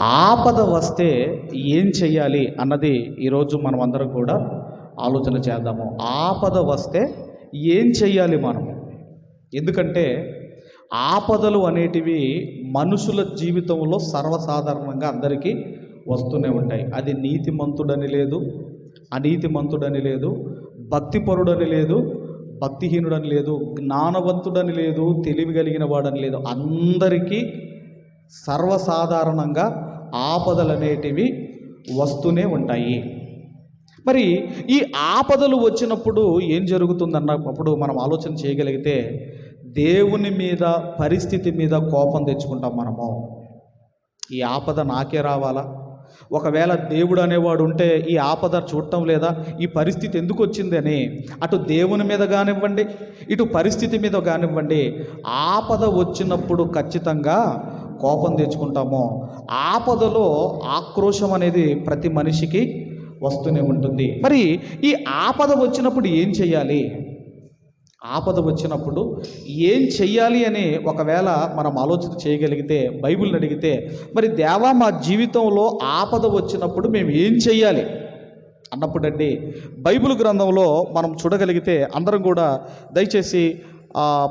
ఆపద వస్తే ఏం చెయ్యాలి అన్నది ఈరోజు మనం అందరం కూడా ఆలోచన చేద్దాము. ఆపద వస్తే ఏం చెయ్యాలి మనం? ఎందుకంటే ఆపదలు అనేటివి మనుషుల జీవితంలో సర్వసాధారణంగా అందరికీ వస్తూనే ఉంటాయి. అది నీతిమంతుడని లేదు అనీతిమంతుడని లేదు భక్తిపరుడని లేదు భక్తిహీనుడని లేదు జ్ఞానవంతుడని లేదు తెలివి కలిగిన వాడని లేదు. అందరికీ సర్వసాధారణంగా ఆపదలు అనేటివి వస్తూనే ఉంటాయి. మరి ఈ ఆపదలు వచ్చినప్పుడు ఏం జరుగుతుందన్నప్పుడు మనం ఆలోచన చేయగలిగితే దేవుని మీద పరిస్థితి మీద కోపం తెచ్చుకుంటాం మనము. ఈ ఆపద నాకే రావాలా? ఒకవేళ దేవుడు అనేవాడు ఉంటే ఈ ఆపద చూడటం లేదా? ఈ పరిస్థితి ఎందుకు వచ్చిందని అటు దేవుని మీద కానివ్వండి ఇటు పరిస్థితి మీద కానివ్వండి ఆపద వచ్చినప్పుడు ఖచ్చితంగా కోపం తెచ్చుకుంటామో ఆపదలో ఆక్రోశం అనేది ప్రతి మనిషికి వస్తూనే ఉంటుంది. మరి ఈ ఆపద వచ్చినప్పుడు ఏం చేయాలి ఆపద వచ్చినప్పుడు ఏం చెయ్యాలి అని ఒకవేళ మనం ఆలోచన చేయగలిగితే బైబిల్ని అడిగితే మరి దేవా మా జీవితంలో ఆపద వచ్చినప్పుడు మేము ఏం చెయ్యాలి? అన్నప్పుడండి బైబిల్ గ్రంథంలో మనం చూడగలిగితే అందరం కూడా దయచేసి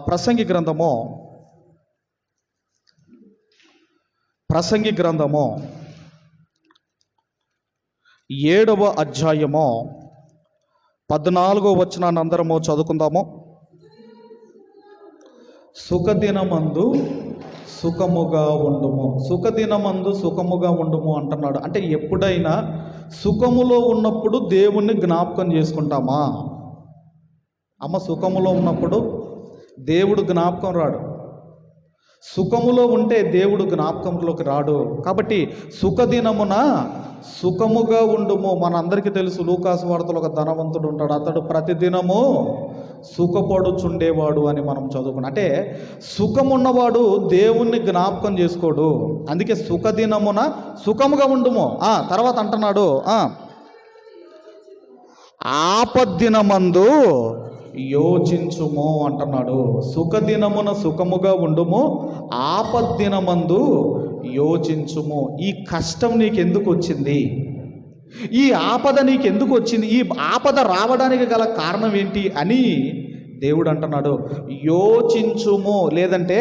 ప్రసంగి గ్రంథము ప్రసంగి గ్రంథము ఏడవ అధ్యాయము పద్నాలుగో వచనాన్ని అందరము చదువుకుందాము. సుఖదినమందు సుఖముగా ఉండుము. సుఖదినమందు సుఖముగా ఉండుము అంటున్నాడు. అంటే ఎప్పుడైనా సుఖములో ఉన్నప్పుడు దేవుణ్ణి జ్ఞాపకం చేసుకుంటామా? అమ్మ సుఖములో ఉన్నప్పుడు దేవుడు జ్ఞాపకం రాడు. సుఖములో ఉంటే దేవుడు జ్ఞాపకంలోకి రాడు. కాబట్టి సుఖదినమున సుఖముగా ఉండుము. మనందరికీ తెలుసు లూకాసు వార్తలు ఒక ధనవంతుడు ఉంటాడు. అతడు ప్రతిదినము సుఖపడుచుండేవాడు అని మనం చదువుకున్నాం. అంటే సుఖమున్నవాడు దేవుణ్ణి జ్ఞాపకం చేసుకోడు. అందుకే సుఖదినమున సుఖముగా ఉండుము. ఆ తర్వాత అంటున్నాడు. ఆపద్దినమందు యోచించుము అంటున్నాడు. సుఖదినమున సుఖముగా ఉండుము ఆపద్దినమందు యోచించుము. ఈ కష్టం నీకెందుకు వచ్చింది ఈ ఆపద నీకెందుకు వచ్చింది ఈ ఆపద రావడానికి గల కారణం ఏంటి అని దేవుడు అంటున్నాడు యోచించుము లేదంటే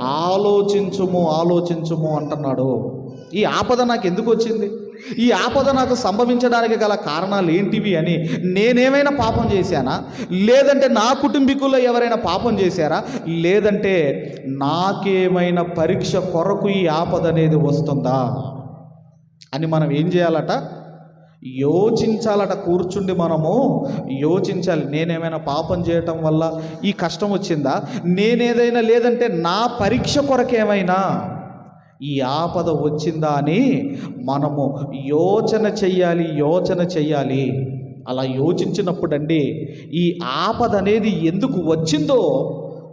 ఆలోచించుము ఆలోచించుము అంటున్నాడు. ఈ ఆపద నాకు ఎందుకు వచ్చింది ఈ ఆపద నాకు సంభవించడానికి గల కారణాలు ఏంటివి అని నేనేమైనా పాపం చేశానా? లేదంటే నా కుటుంబీకుల్లో ఎవరైనా పాపం చేశారా? లేదంటే నాకేమైనా పరీక్ష కొరకు ఈ ఆపద అనేది వస్తుందా? అని మనం ఏం చేయాలట? యోచించాలట కూర్చుండి మనము. యోచించాలి. నేనేమైనా పాపం చేయటం వల్ల ఈ కష్టం వచ్చిందా? నేనేదైనా లేదంటే నా పరీక్ష కొరకేమైనా ఈ ఆపద వచ్చిందా అని మనము యోచన చెయ్యాలి యోచన చెయ్యాలి. అలా యోచించినప్పుడండి ఈ ఆపద అనేది ఎందుకు వచ్చిందో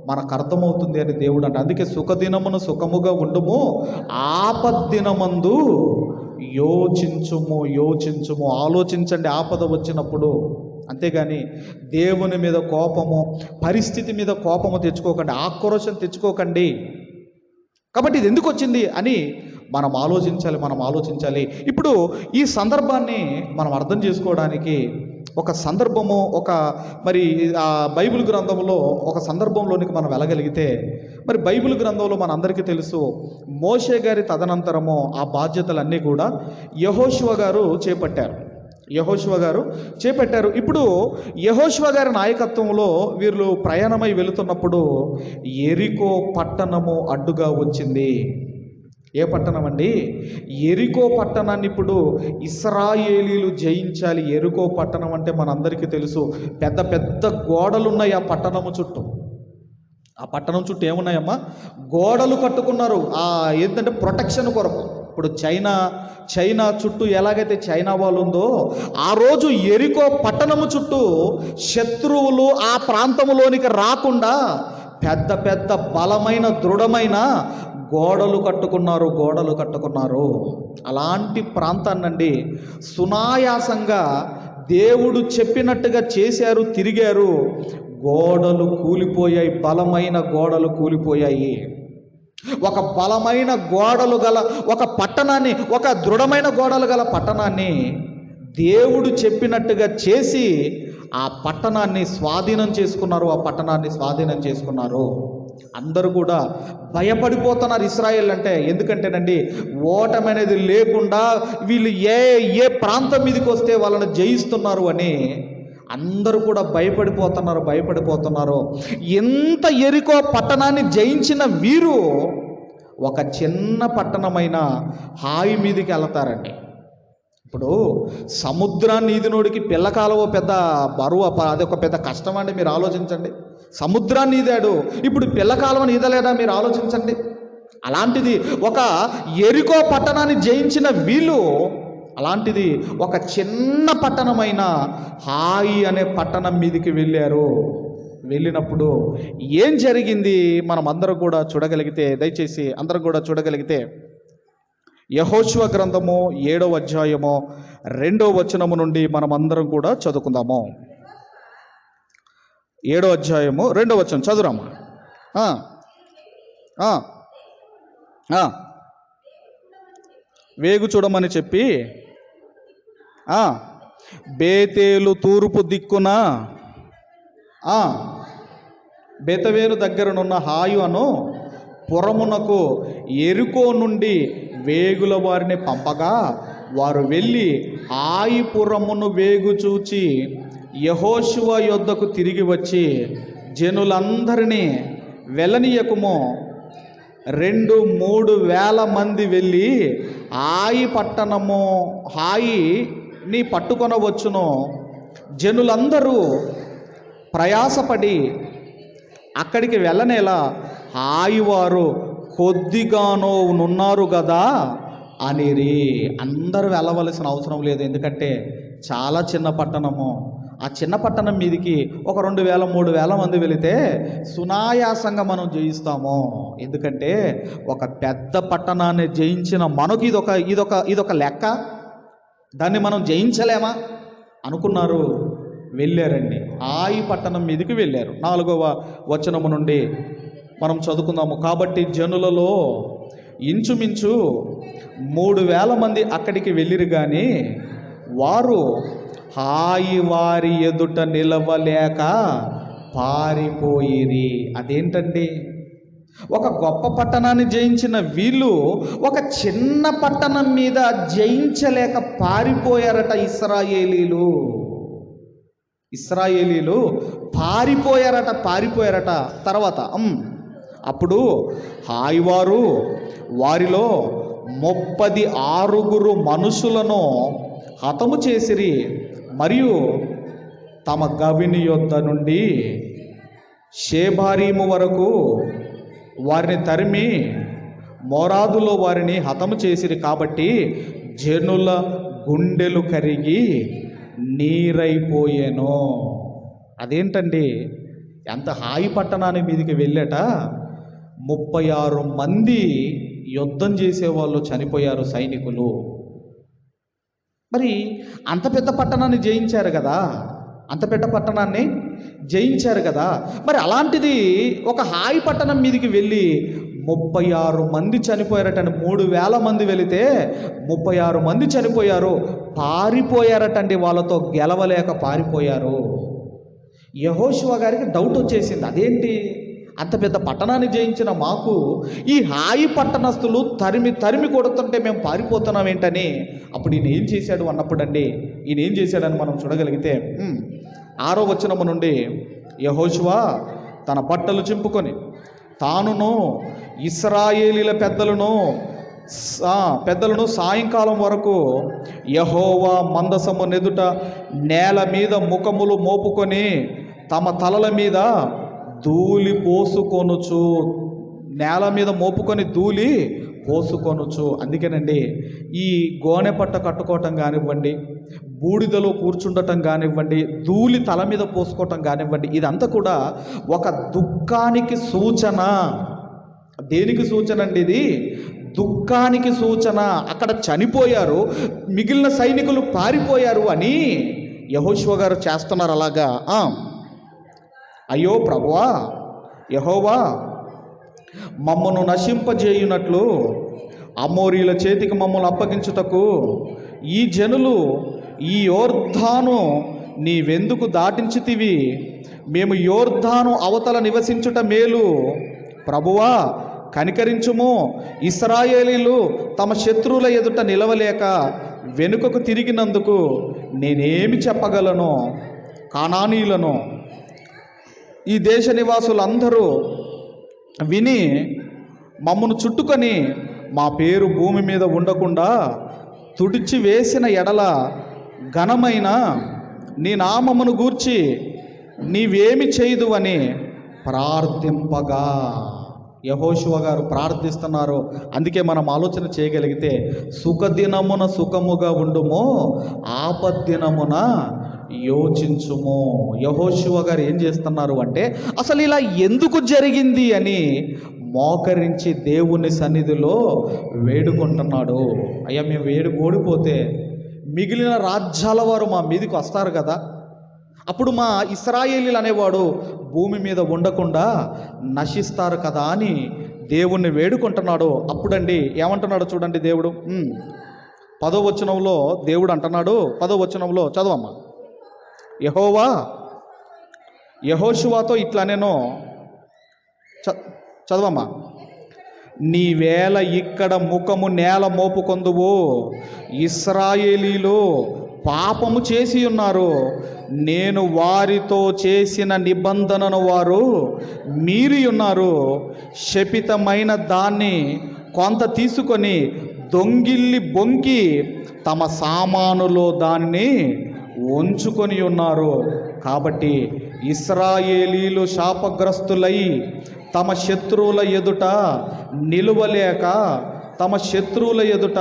మనకు అర్థమవుతుంది అని దేవుడు అంటే అందుకే సుఖదినమును సుఖముగా ఉండము ఆపద్దినమందు యోచించుము యోచించుము. ఆలోచించండి ఆపద వచ్చినప్పుడు. అంతేగాని దేవుని మీద కోపము పరిస్థితి మీద కోపము తెచ్చుకోకండి ఆక్రోశం తెచ్చుకోకండి. కాబట్టి ఇది ఎందుకు వచ్చింది అని మనం ఆలోచించాలి మనం ఆలోచించాలి. ఇప్పుడు ఈ సందర్భాన్ని మనం అర్థం చేసుకోవడానికి ఒక సందర్భము ఒక మరి ఆ బైబిల్ గ్రంథంలో ఒక సందర్భంలోనికి మనం వెళ్ళగలిగితే మరి బైబిల్ గ్రంథంలో మన అందరికీ తెలుసు మోషే గారి తదనంతరము ఆ బాధ్యతలన్నీ కూడా యహోశివ గారు చేపట్టారు. యహోశివ గారు చేపట్టారు. ఇప్పుడు యహోశివ గారి నాయకత్వంలో వీళ్ళు ప్రయాణమై వెళుతున్నప్పుడు ఎరికో పట్టణము అడ్డుగా వచ్చింది. ఏ పట్టణం అండి? ఎరికో పట్టణాన్ని ఇప్పుడు ఇస్రాయేలీలు జయించాలి. ఎరుకో పట్టణం అంటే మనందరికీ తెలుసు. పెద్ద పెద్ద గోడలు ఉన్నాయి ఆ పట్టణము చుట్టూ. ఆ పట్టణం చుట్టూ ఏమున్నాయమ్మా? గోడలు కట్టుకున్నారు. ఆ ఏంటంటే ప్రొటెక్షన్ కొరకు. ఇప్పుడు చైనా చైనా చుట్టూ ఎలాగైతే చైనా వాళ్ళు ఉందో ఆ రోజు ఎరికో పట్టణము చుట్టూ శత్రువులు ఆ ప్రాంతములోనికి రాకుండా పెద్ద పెద్ద బలమైన దృఢమైన గోడలు కట్టుకున్నారు గోడలు కట్టుకున్నారు. అలాంటి ప్రాంతాన్నండి. సునాయాసంగా దేవుడు చెప్పినట్టుగా చేశారు తిరిగారు. గోడలు కూలిపోయాయి బలమైన గోడలు కూలిపోయాయి. ఒక బలమైన గోడలు గల ఒక పట్టణాన్ని ఒక దృఢమైన గోడలు గల పట్టణాన్ని దేవుడు చెప్పినట్టుగా చేసి ఆ పట్టణాన్ని స్వాధీనం చేసుకున్నారు ఆ పట్టణాన్ని స్వాధీనం చేసుకున్నారు. అందరూ కూడా భయపడిపోతున్నారు ఇస్రాయేల్ అంటే. ఎందుకంటేనండి ఓటమి అనేది లేకుండా వీళ్ళు ఏ ఏ ప్రాంతం మీదకి వస్తే వాళ్ళని జయిస్తున్నారు అని అందరూ కూడా భయపడిపోతున్నారు భయపడిపోతున్నారు. ఎంత ఎరికో పట్టణాన్ని జయించిన వీరు ఒక చిన్న పట్టణమైన హాయి మీదకి వెళతారండి. ఇప్పుడు సముద్రాన్ని ఈదినోడికి పిల్లకాలవ పెద్ద బరువు అది ఒక పెద్ద కష్టం అండి మీరు ఆలోచించండి. సముద్రాన్ని ఈదాడు ఇప్పుడు పిల్లకాలవని ఈదలేదా మీరు ఆలోచించండి. అలాంటిది ఒక ఎరికో పట్టణాన్ని జయించిన వీళ్ళు అలాంటిది ఒక చిన్న పట్టణమైన హాయి అనే పట్టణం మీదకి వెళ్ళారు. వెళ్ళినప్పుడు ఏం జరిగింది? మనం అందరం కూడా చూడగలిగితే దయచేసి అందరం కూడా చూడగలిగితే యహోశివ గ్రంథము ఏడవ అధ్యాయము రెండో వచనము నుండి మనం అందరం కూడా చదువుకుందాము. ఏడో అధ్యాయము రెండో వచనం చదువురామా వేగు చూడమని చెప్పి బేతేలు తూర్పు దిక్కున బేతవేలు బెతవేలు దగ్గరనున్న హాయు అను పురమునకు ఎరుకో నుండి వేగుల వారిని పంపగా వారు వెళ్ళి హాయిపురమును వేగు చూచి యహోశివ యొద్దకు తిరిగి వచ్చి జనులందరినీ వెళ్ళనీయకుము రెండు మూడు వేల మంది వెళ్ళి హాయి పట్టణము హాయి నీ పట్టుకొనవచ్చును. జనులందరూ ప్రయాసపడి అక్కడికి వెళ్ళనేలా ఆయువారు కొద్దిగానో నున్నారు కదా అనిరి. అందరూ వెళ్ళవలసిన అవసరం లేదు. ఎందుకంటే చాలా చిన్న పట్టణము. ఆ చిన్న పట్టణం మీదికి ఒక రెండు వేల మూడు వేల మంది వెళితే సునాయాసంగా మనం జయిస్తాము. ఎందుకంటే ఒక పెద్ద పట్టణాన్ని జయించిన మనకు ఇదొక ఇదొక ఇదొక లెక్క. దాన్ని మనం జయించలేమా? అనుకున్నారు. వెళ్ళారండి. ఆయి పట్టణం మీదకి వెళ్ళారు. నాలుగవ వచనము నుండి మనం చదువుకుందాము. కాబట్టి జనులలో ఇంచుమించు మూడు వేల మంది అక్కడికి వెళ్ళిరు కానీ వారు హాయి వారి ఎదుట నిలవలేక పారిపోయిరి. అదేంటండి? ఒక గొప్ప పట్టణాన్ని జయించిన వీళ్ళు ఒక చిన్న పట్టణం మీద జయించలేక పారిపోయారట ఇస్రాయేలీలు. ఇస్రాయేలీలు పారిపోయారట పారిపోయారట. తర్వాత అప్పుడు హాయివారు వారిలో ముప్పది ఆరుగురు మనుషులను హతము చేసిరి. మరియు తమ గవిని యొద్ద నుండి షేబారీము వరకు వారిని తరిమి మోరాదులో వారిని హతము చేసిరి కాబట్టి జనుల గుండెలు కరిగి నీరైపోయాను. అదేంటండి? ఎంత హాయి పట్టణాన్ని మీదికి వెళ్ళాట? ముప్పై ఆరు మంది యుద్ధం చేసేవాళ్ళు చనిపోయారు సైనికులు. మరి అంత పెద్ద పట్టణాన్ని జయించారు కదా? అంత పెద్ద పట్టణాన్ని జయించారు కదా. మరి అలాంటిది ఒక హాయి పట్టణం మీదకి వెళ్ళి ముప్పై ఆరు మంది చనిపోయారటండి మూడు వేల మంది వెళితే ముప్పై ఆరు మంది చనిపోయారు పారిపోయారటండి వాళ్ళతో గెలవలేక పారిపోయారు. యహోశివ గారికి డౌట్ వచ్చేసింది అదేంటి? అంత పెద్ద పట్టణాన్ని జయించిన మాకు ఈ హాయి పట్టణస్తులు తరిమి తరిమి కొడుతుంటే మేము పారిపోతున్నాం ఏంటని. అప్పుడు ఈయన ఏం చేశాడు అన్నప్పుడండి ఈయన ఏం చేశాడని మనం చూడగలిగితే ఆరో వచనము నుండి యహోశువా తన బట్టలు చింపుకొని తానును ఇస్రాయేలీల పెద్దలను పెద్దలను సాయంకాలం వరకు యహోవా మందసము నెదుట నేల మీద ముఖములు మోపుకొని తమ తలల మీద ధూళి పోసుకొనుచు నేల మీద మోపుకొని ధూళి కోసుకొనొచ్చు అందుకేనండి ఈ గోనె పట్ట కట్టుకోవటం కానివ్వండి బూడిదలో కూర్చుండటం కానివ్వండి ధూళి తల మీద పోసుకోవటం కానివ్వండి ఇదంతా కూడా ఒక దుఃఖానికి సూచన. దేనికి సూచన అండి ఇది? దుఃఖానికి సూచన. అక్కడ చనిపోయారు మిగిలిన సైనికులు పారిపోయారు అని యహోశివ గారు చేస్తున్నారు అలాగా. అయ్యో ప్రభువా యహోవా మమ్మను నశింపజేయునట్లు అమోరీల చేతికి మమ్మల్ని అప్పగించుటకు ఈ జనులు ఈ యోర్ధాను నీవెందుకు దాటించితివి? మేము యోర్ధాను అవతల నివసించుట మేలు. ప్రభువా కనికరించుము. ఇస్రాయేలీలు తమ శత్రువుల ఎదుట నిలవలేక వెనుకకు తిరిగినందుకు నేనేమి చెప్పగలను? కానానీయులను. ఈ దేశ నివాసులందరూ విని మమ్మను చుట్టుకొని మా పేరు భూమి మీద ఉండకుండా తుడిచి వేసిన ఎడల ఘనమైన నీ నామమును గూర్చి నీవేమి చేయదు అని ప్రార్థింపగా. యహోశివ గారు ప్రార్థిస్తున్నారు. అందుకే మనం ఆలోచన చేయగలిగితే సుఖదినమున సుఖముగా ఉండుము ఆపద్దినమున యోచించుము. యహోశివ గారు ఏం చేస్తున్నారు అంటే అసలు ఇలా ఎందుకు జరిగింది అని మోకరించి దేవుని సన్నిధిలో వేడుకుంటున్నాడు. అయ్యా మేము వేడు ఓడిపోతే మిగిలిన రాజ్యాల వారు మా మీదకి వస్తారు కదా. అప్పుడు మా ఇస్రాయేలీలు అనేవాడు భూమి మీద ఉండకుండా నశిస్తారు కదా అని దేవుణ్ణి వేడుకుంటున్నాడు. అప్పుడండి ఏమంటున్నాడు చూడండి దేవుడు? పదో వచనంలో దేవుడు అంటున్నాడు. పదో వచనంలో చదవమ్మా. యహోవా యహోశువాతో ఇట్లా నేను చ చదవమ్మా. నీవేళ ఇక్కడ ముఖము నేల మోపుకొందువు ఇస్రాయేలీలో పాపము చేసి ఉన్నారు. నేను వారితో చేసిన నిబంధనను వారు మీరి ఉన్నారు. శపితమైన దాన్ని కొంత తీసుకొని దొంగిల్లి బొంకి తమ సామానులో దాన్ని ఉంచుకొని ఉన్నారు. కాబట్టి ఇస్రాయేలీలు శాపగ్రస్తులై తమ శత్రువుల ఎదుట నిలువలేక తమ శత్రువుల ఎదుట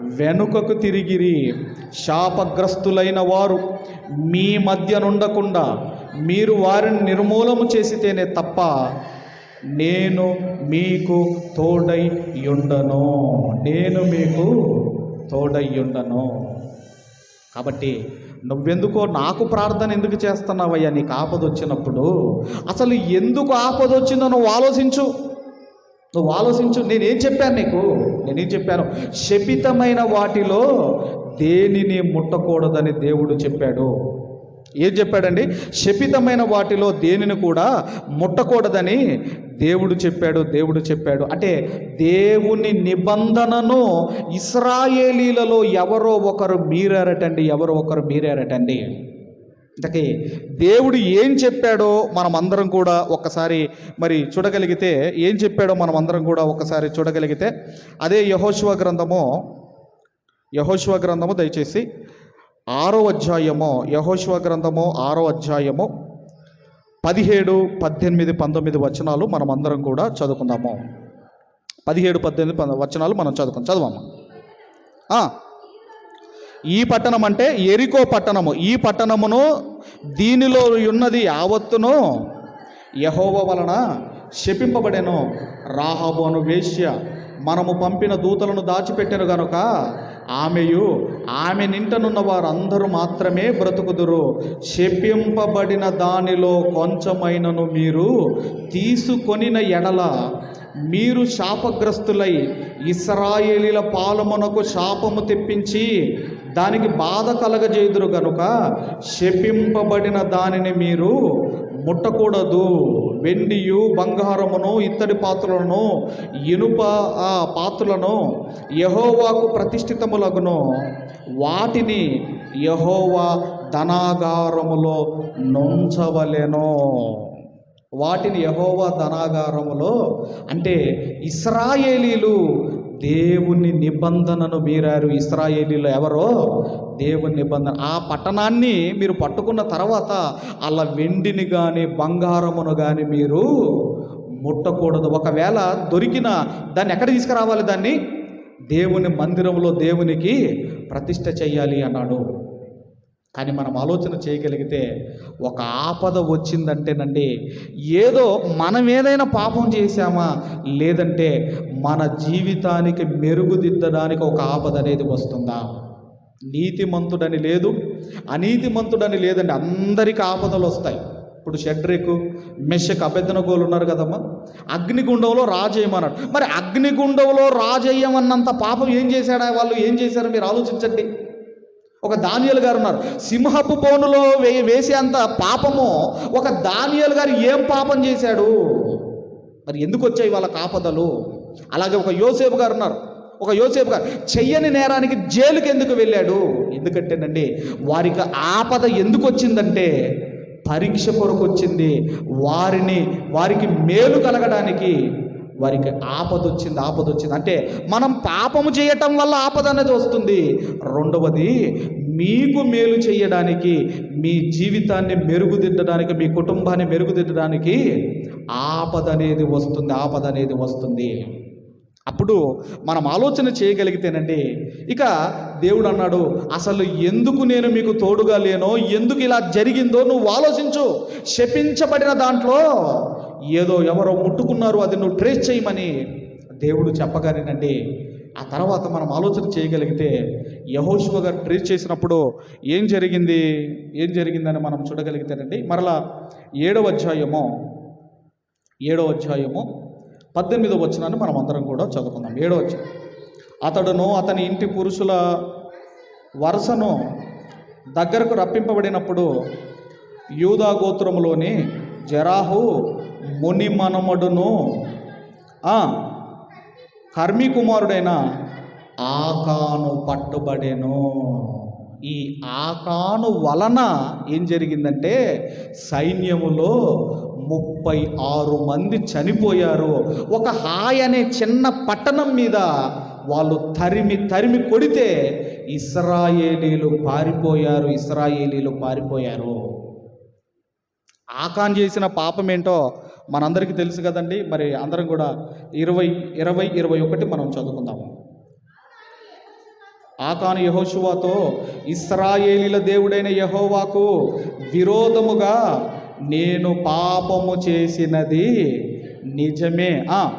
వెనుకకు తిరిగిరి. శాపగ్రస్తులైన వారు మీ మధ్య నుండకుండా మీరు వారిని నిర్మూలము చేసితేనే తప్ప నేను మీకు తోడై ఉండను. నేను మీకు తోడై ఉండను. కాబట్టి నువ్వెందుకో నాకు ప్రార్థన ఎందుకు చేస్తున్నావయ్యా? నీకు ఆపద వచ్చినప్పుడు. అసలు ఎందుకు ఆపద వచ్చిందో నువ్వు ఆలోచించు. నువ్వు ఆలోచించు. నేనేం చెప్పాను నీకు? నేనేం చెప్పాను? శపితమైన వాటిలో దేనిని ముట్టకూడదని దేవుడు చెప్పాడు. ఏం చెప్పాడండి? శపితమైన వాటిలో దేనిని కూడా ముట్టకూడదని దేవుడు చెప్పాడు దేవుడు చెప్పాడు. అంటే దేవుని నిబంధనను ఇస్రాయేలీలలో ఎవరో ఒకరు మీరారటండి ఎవరో ఒకరు మీరారటండి. ఇంతకీ దేవుడు ఏం చెప్పాడో మనం అందరం కూడా ఒక్కసారి మరి చూడగలిగితే ఏం చెప్పాడో మనం అందరం కూడా ఒక్కసారి చూడగలిగితే అదే యహోశివ గ్రంథము యహోశివ గ్రంథము దయచేసి ఆరో అధ్యాయము యహోశివ గ్రంథము ఆరో అధ్యాయము పదిహేడు పద్దెనిమిది పంతొమ్మిది వచనాలు మనం అందరం కూడా చదువుకుందాము. పదిహేడు పద్దెనిమిది పంద- వచనాలు మనం చదువుకుందాం. చదవమ్మా. ఈ పట్టణం అంటే ఎరికో పట్టణము. ఈ పట్టణమును దీనిలో ఉన్నది యావత్తును యహోవ వలన శపింపబడెను. రాహాబోను అను వేశ్య మనము పంపిన దూతలను దాచిపెట్టెను గనుక ఆమెయు ఆమె నింటనున్న వారందరూ మాత్రమే బ్రతుకుదురు. శపింపబడిన దానిలో కొంచెమైనను మీరు తీసుకొనిన ఎడల మీరు శాపగ్రస్తులై ఇస్రాయేలీల పాలమునకు శాపము తెప్పించి దానికి బాధ కలగజేయుదురు గనుక శపింపబడిన దానిని మీరు ముట్టకూడదు. వెండియు బంగారమును ఇత్తడి పాత్రలను ఇనుప ఆ పాత్రలను యహోవాకు ప్రతిష్ఠితములగును. వాటిని యహోవా ధనాగారములో నుంచవలెను. వాటిని యహోవా ధనాగారములో అంటే ఇస్రాయేలీలు దేవుని నిబంధనను మీరారు ఇస్రాయేలీలో ఎవరో? దేవుని నిబంధన. ఆ పట్టణాన్ని మీరు పట్టుకున్న తర్వాత అలా వెండిని కానీ బంగారమును కానీ మీరు ముట్టకూడదు. ఒకవేళ దొరికిన దాన్ని ఎక్కడ తీసుకురావాలి దాన్ని? దేవుని మందిరంలో దేవునికి ప్రతిష్ట చేయాలి అన్నాడు. కానీ మనం ఆలోచన చేయగలిగితే ఒక ఆపద వచ్చిందంటేనండి ఏదో మనం ఏదైనా పాపం చేశామా? లేదంటే మన జీవితానికి మెరుగుదిద్దడానికి ఒక ఆపద అనేది వస్తుందా? నీతిమంతుడని లేదు అనీతిమంతుడని లేదండి. అందరికీ ఆపదలు వస్తాయి. ఇప్పుడు షడ్రేకు మెషక్ అభ్యర్థనగోలు ఉన్నారు కదమ్మా. అగ్నిగుండంలో రాజేయమన్నాడు మరి అగ్నిగుండంలో రాజేయమన్నంత పాపం ఏం చేశాడా? వాళ్ళు ఏం చేశారో? మీరు ఆలోచించండి. ఒక దానియలు గారు ఉన్నారు. సింహపు బోనులో వే వేసేంత పాపము ఒక దానియలు గారు ఏం పాపం చేశాడు? మరి ఎందుకు వచ్చాయి వాళ్ళ కాపదలు? అలాగే ఒక యోసేపు గారు ఉన్నారు. ఒక యోసేపు గారు చెయ్యని నేరానికి జైలుకి ఎందుకు వెళ్ళాడు? ఎందుకంటేనండి వారికి ఆపద ఎందుకు వచ్చిందంటే పరీక్ష కొరకు వచ్చింది. వారిని వారికి మేలు కలగడానికి వారికి ఆపద వచ్చింది ఆపద వచ్చింది అంటే మనం పాపము చేయటం వల్ల ఆపద అనేది వస్తుంది. రెండవది మీకు మేలు చేయడానికి మీ జీవితాన్ని మెరుగుదిద్దడానికి మీ కుటుంబాన్ని మెరుగుదిద్దడానికి ఆపద అనేది వస్తుంది ఆపద అనేది వస్తుంది. అప్పుడు మనం ఆలోచన చేయగలిగితేనండి ఇక దేవుడు అన్నాడు అసలు ఎందుకు నేను మీకు తోడుగా లేనో ఎందుకు ఇలా జరిగిందో నువ్వు ఆలోచించు. శపించబడిన దాంట్లో ఏదో ఎవరో ముట్టుకున్నారు అది నువ్వు ట్రేస్ చేయమని దేవుడు చెప్పగానేనండి. ఆ తర్వాత మనం ఆలోచన చేయగలిగితే యహోశివ గారు ట్రేస్ చేసినప్పుడు ఏం జరిగింది? ఏం జరిగిందని మనం చూడగలిగితేనండి మరలా ఏడవ అధ్యాయము ఏడవ అధ్యాయము పద్దెనిమిదవ వచనాన్ని మనం అందరం కూడా చదువుకుందాం. ఏడవ అధ్యాయం. అతడును అతని ఇంటి పురుషుల వరుసను దగ్గరకు రప్పింపబడినప్పుడు యూదా గోత్రములోని జరాహు ముని మనమడును కర్మి కుమారుడైన ఆకాను పట్టుబడేను. ఈ ఆకాను వలన ఏం జరిగిందంటే సైన్యములో ముప్పై ఆరు మంది చనిపోయారు. ఒక హాయ్ అనే చిన్న పట్టణం మీద వాళ్ళు తరిమి తరిమి కొడితే ఇస్రాయేలీలు పారిపోయారు ఇస్రాయేలీలు పారిపోయారు. ఆకాన్ చేసిన పాపం ఏంటో మనందరికీ తెలుసు కదండి మరి అందరం కూడా ఇరవై ఇరవై ఇరవై ఒకటి మనం చదువుకుందాము. ఆకాను యహోషువాతో ఇస్రాయేలీల దేవుడైన యహోవాకు విరోధముగా నేను పాపము చేసినది నిజమే. ఆ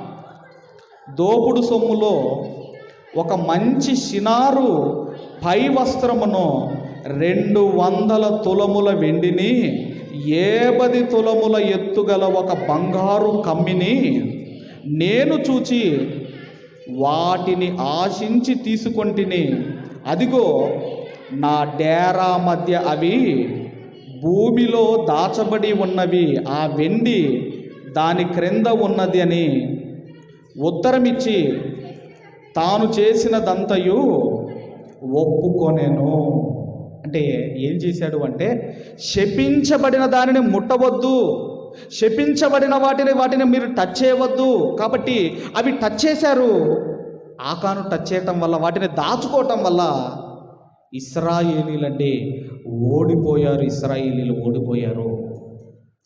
దోపుడు సొమ్ములో ఒక మంచి షినారు పై వస్త్రమును రెండు వందల తులముల వెండిని ఏబది తులముల ఎత్తుగల ఒక బంగారు కమ్మిని నేను చూచి వాటిని ఆశించి తీసుకొంటిని. అదిగో నా డేరా మధ్య అవి భూమిలో దాచబడి ఉన్నవి. ఆ వెండి దాని క్రింద ఉన్నది అని ఉత్తరమిచ్చి తాను చేసినదంతయు ఒప్పుకొనెను. అంటే ఏం చేశాడు అంటే శపించబడిన దానిని ముట్టవద్దు. శపించబడిన వాటిని వాటిని మీరు టచ్ చేయవద్దు. కాబట్టి అవి టచ్ చేశారు. ఆకాను టచ్ చేయటం వల్ల వాటిని దాచుకోవటం వల్ల ఇస్రాయేలీలండి ఓడిపోయారు ఇస్రాయేలీలు ఓడిపోయారు.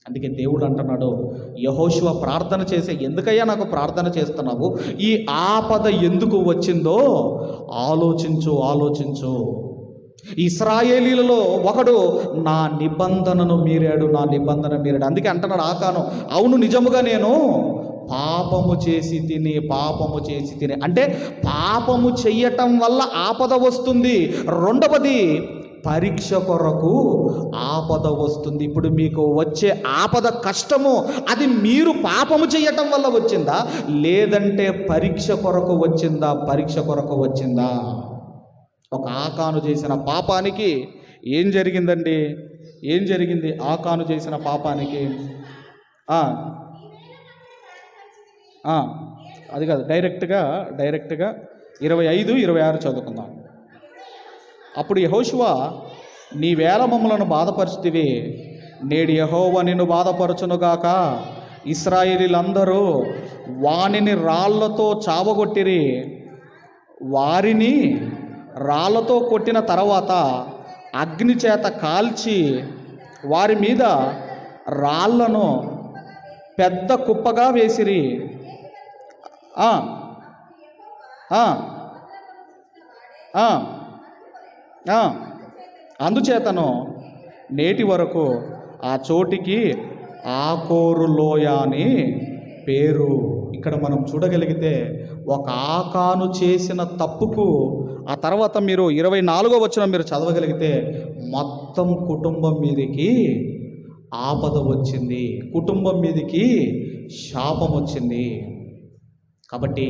అందుకే దేవుడు అంటున్నాడు యహోశివ ప్రార్థన చేసే ఎందుకయ్యా నాకు ప్రార్థన చేస్తున్నావు? ఈ ఆపద ఎందుకు వచ్చిందో ఆలోచించు ఆలోచించు. ఇస్రాయేలీలలో ఒకడు నా నిబంధనను మీరాడు నా నిబంధన మీరాడు. అందుకే అంటున్నాడు ఆకాను అవును నిజముగా నేను పాపము చేసి తిని పాపము చేసి తిని. అంటే పాపము చెయ్యటం వల్ల ఆపద వస్తుంది. రెండవది పరీక్ష కొరకు ఆపద వస్తుంది. ఇప్పుడు మీకు వచ్చే ఆపద కష్టము అది మీరు పాపము చేయటం వల్ల వచ్చిందా? లేదంటే పరీక్ష కొరకు వచ్చిందా? పరీక్ష కొరకు వచ్చిందా? ఒక ఆకాను చేసిన పాపానికి ఏం జరిగిందండి? ఏం జరిగింది ఆకాను చేసిన పాపానికి? అది కాదు డైరెక్ట్గా డైరెక్ట్గా ఇరవై ఐదు ఇరవై ఆరు చదువుకుందాం. అప్పుడు యహోశువ నీ వేల మమ్మలను బాధపరిచితివి. నేడు యహోవ నిన్ను బాధపరచునుగాక ఇస్రాయిలీలందరూ వానిని రాళ్ళతో చావగొట్టిరి. వారిని రాళ్ళతో కొట్టిన తర్వాత అగ్ని చేత కాల్చి వారి మీద రాళ్ళను పెద్ద కుప్పగా వేసిరి. అందుచేతను నేటి వరకు ఆ చోటికి ఆకోరు లోయ అని పేరు ఇక్కడ మనం చూడగలిగితే ఒక ఆకాను చేసిన తప్పుకు ఆ తర్వాత మీరు ఇరవై నాలుగో వచ్చిన మీరు చదవగలిగితే మొత్తం కుటుంబం మీదకి ఆపద వచ్చింది. కుటుంబం మీదకి శాపం వచ్చింది. కాబట్టి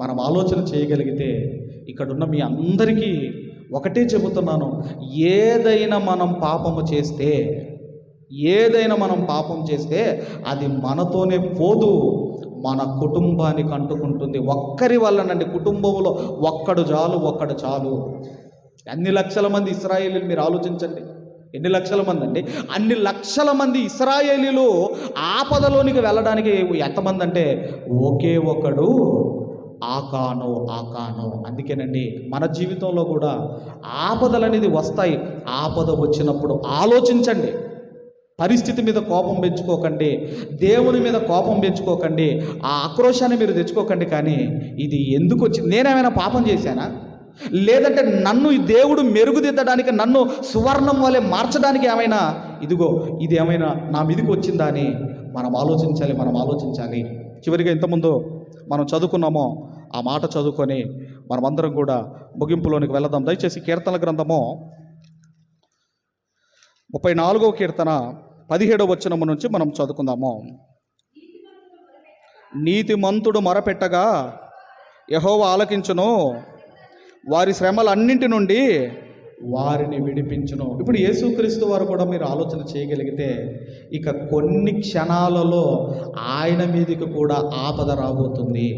మనం ఆలోచన చేయగలిగితే ఇక్కడున్న మీ అందరికీ ఒకటే చెబుతున్నాను. ఏదైనా మనం పాపము చేస్తే ఏదైనా మనం పాపం చేస్తే అది మనతోనే పోదు. మన కుటుంబానికి అంటుకుంటుంది. ఒక్కరి వల్లనండి కుటుంబంలో ఒక్కడు చాలు ఒక్కడు చాలు. అన్ని లక్షల మంది ఇస్రాయేలీలు మీరు ఆలోచించండి. ఎన్ని లక్షల మంది అండి? అన్ని లక్షల మంది ఇస్రాయేలీలు ఆపదలోనికి వెళ్ళడానికి ఎంతమంది అంటే ఒకే ఒకడు ఆకాను ఆకాను. అందుకేనండి మన జీవితంలో కూడా ఆపదలు అనేది వస్తాయి. ఆపద వచ్చినప్పుడు ఆలోచించండి. పరిస్థితి మీద కోపం పెంచుకోకండి దేవుని మీద కోపం పెంచుకోకండి ఆ ఆక్రోశాన్ని మీరు తెచ్చుకోకండి కానీ ఇది ఎందుకు వచ్చింది? నేనేమైనా పాపం చేశానా? లేదంటే నన్ను ఈ దేవుడు మెరుగుదిద్దడానికి నన్ను సువర్ణం వలె మార్చడానికి ఏమైనా? ఇదిగో ఇది ఏమైనా నా మీదకి వచ్చిందా అని మనం ఆలోచించాలి మనం ఆలోచించాలి. చివరిగా ఇంతకుముందు మనం చదువుకున్నామో ఆ మాట చదువుకొని మనమందరం కూడా ముగింపులోనికి వెళదాం. దయచేసి కీర్తన గ్రంథము ముప్పై నాలుగవ కీర్తన పదిహేడవ వచనము నుంచి మనం చదువుకుందాము. నీతిమంతుడు మొరపెట్టగా యహోవ ఆలకించును. వారి శ్రమలన్నింటి నుండి వారిని విడిపించును. ఇప్పుడు యేసుక్రీస్తు వారు కూడా మీరు ఆలోచన చేయగలిగితే ఇక కొన్ని క్షణాలలో ఆయన మీదకి కూడా ఆపద రాబోతుంది.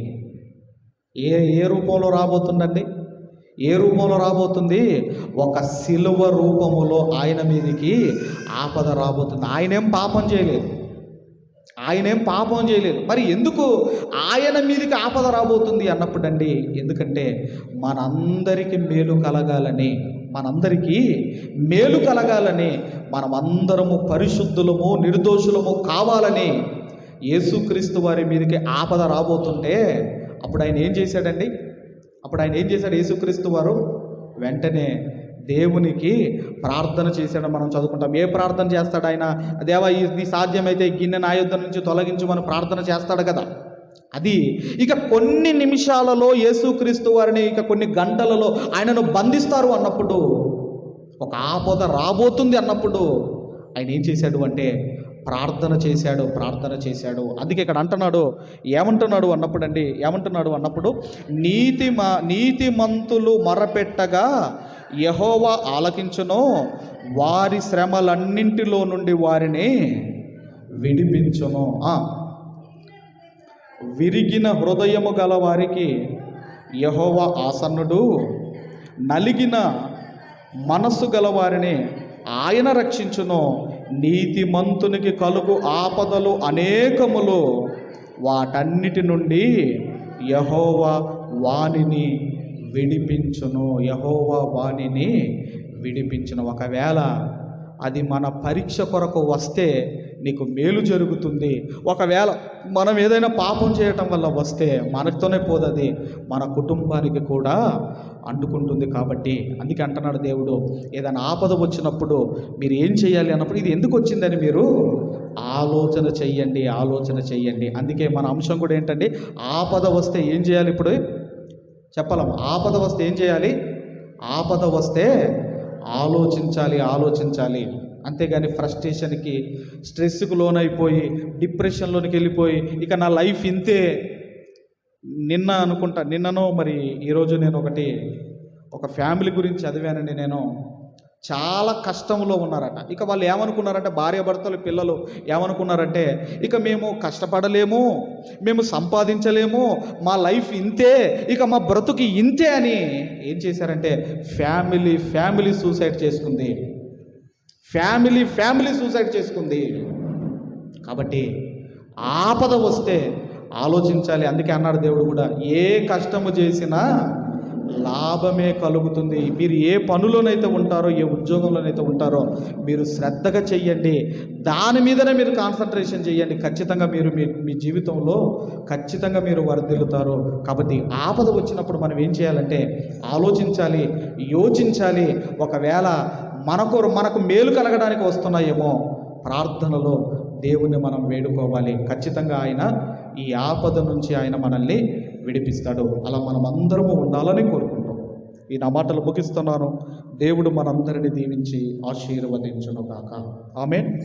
ఏ ఏ రూపంలో రాబోతుందండి? ఏ రూపంలో రాబోతుంది? ఒక సిలువ రూపములో ఆయన మీదకి ఆపద రాబోతుంది. ఆయనేం పాపం చేయలేదు. ఆయనేం పాపం చేయలేదు. మరి ఎందుకు ఆయన మీదకి ఆపద రాబోతుంది అన్నప్పుడండి. ఎందుకంటే మనందరికీ మేలు కలగాలని మనందరికీ మేలు కలగాలని మనమందరము పరిశుద్ధులము నిర్దోషులము కావాలని యేసుక్రీస్తు వారి మీదకి ఆపద రాబోతుంటే అప్పుడు ఆయన ఏం చేశాడండి? అప్పుడు ఆయన ఏం చేశాడు? యేసుక్రీస్తు వారు వెంటనే దేవునికి ప్రార్థన చేశాడు. మనం చదువుకుంటాం. ఏ ప్రార్థన చేస్తాడు ఆయన? దేవా ఇది సాధ్యమైతే గిన్నె నా యుద్ధం నుంచి తొలగించమని ప్రార్థన చేస్తాడు కదా? అది ఇక కొన్ని నిమిషాలలో యేసుక్రీస్తు వారిని ఇక కొన్ని గంటలలో ఆయనను బంధిస్తారు అన్నప్పుడు ఒక ఆపద రాబోతుంది అన్నప్పుడు ఆయన ఏం చేశాడు అంటే ప్రార్థన చేశాడు ప్రార్థన చేశాడు. అందుకే ఇక్కడ అంటున్నాడు ఏమంటున్నాడు అన్నప్పుడు అండి ఏమంటున్నాడు అన్నప్పుడు నీతి మా నీతిమంతులు మరపెట్టగా యహోవా ఆలకించును. వారి శ్రమలన్నింటిలో నుండి వారిని విడిపించును. విరిగిన హృదయము గల వారికి యహోవ ఆసన్నుడు. నలిగిన మనస్సు గల వారిని ఆయన రక్షించును. నీతిమంతునికి కలుగు ఆపదలు అనేకములు వాటన్నిటి నుండి యహోవా వాణిని విడిపించును. యహోవా వాణిని విడిపించును. ఒకవేళ అది మన పరీక్ష కొరకు వస్తే నీకు మేలు జరుగుతుంది. ఒకవేళ మనం ఏదైనా పాపం చేయటం వల్ల వస్తే మనతోనే పోదది మన కుటుంబానికి కూడా అంటుకుంటుంది కాబట్టి అందుకే అంటున్నాడు దేవుడు ఏదైనా ఆపద వచ్చినప్పుడు మీరు ఏం చేయాలి అన్నప్పుడు ఇది ఎందుకు వచ్చిందని మీరు ఆలోచన చెయ్యండి ఆలోచన చెయ్యండి. అందుకే మన అంశం కూడా ఏంటండి ఆపద వస్తే ఏం చేయాలి ఇప్పుడు? చెప్పలేం. ఆపద వస్తే ఏం చేయాలి? ఆపద వస్తే ఆలోచించాలి ఆలోచించాలి. అంతేగాని ఫ్రస్ట్రేషన్కి స్ట్రెస్కి లోనైపోయి డిప్రెషన్లోనికి వెళ్ళిపోయి ఇక నా లైఫ్ ఇంతే. నిన్న అనుకుంటా నిన్ననో మరి ఈరోజు నేను ఒకటి ఒక ఫ్యామిలీ గురించి చదివానండి నేను. చాలా కష్టంలో ఉన్నారట. ఇక వాళ్ళు ఏమనుకున్నారంటే భార్యాభర్తలు పిల్లలు ఏమనుకున్నారంటే ఇక మేము కష్టపడలేము మేము సంపాదించలేము మా లైఫ్ ఇంతే ఇక మా బ్రతుకి ఇంతే అని ఏం చేశారంటే ఫ్యామిలీ ఫ్యామిలీ సూసైడ్ చేసుకుంది. ఫ్యామిలీ ఫ్యామిలీ సూసైడ్ చేసుకుంది. కాబట్టి ఆపద వస్తే ఆలోచించాలి. అందుకే అన్నాడు దేవుడు కూడా ఏ కష్టము చేసినా లాభమే కలుగుతుంది. మీరు ఏ పనులోనైతే ఉంటారో ఏ ఉద్యోగంలోనైతే ఉంటారో మీరు శ్రద్ధగా చెయ్యండి. దాని మీదనే మీరు కాన్సన్ట్రేషన్ చేయండి ఖచ్చితంగా మీరు మీ మీ జీవితంలో ఖచ్చితంగా మీరు వర్ధిల్లుతారు. కాబట్టి ఆపద వచ్చినప్పుడు మనం ఏం చేయాలంటే ఆలోచించాలి యోచించాలి. ఒకవేళ మనకు మనకు మేలు కలగడానికి వస్తున్నాయేమో ప్రార్థనలో దేవుణ్ణి మనం వేడుకోవాలి. ఖచ్చితంగా ఆయన ఈ ఆపద నుంచి ఆయన మనల్ని విడిపిస్తాడు. అలా మనం అందరము ఉండాలని కోరుకుంటాం. ఈ నా మాటలు ముగిస్తున్నాను. దేవుడు మనందరిని దీవించి ఆశీర్వదించును కాక ఆమె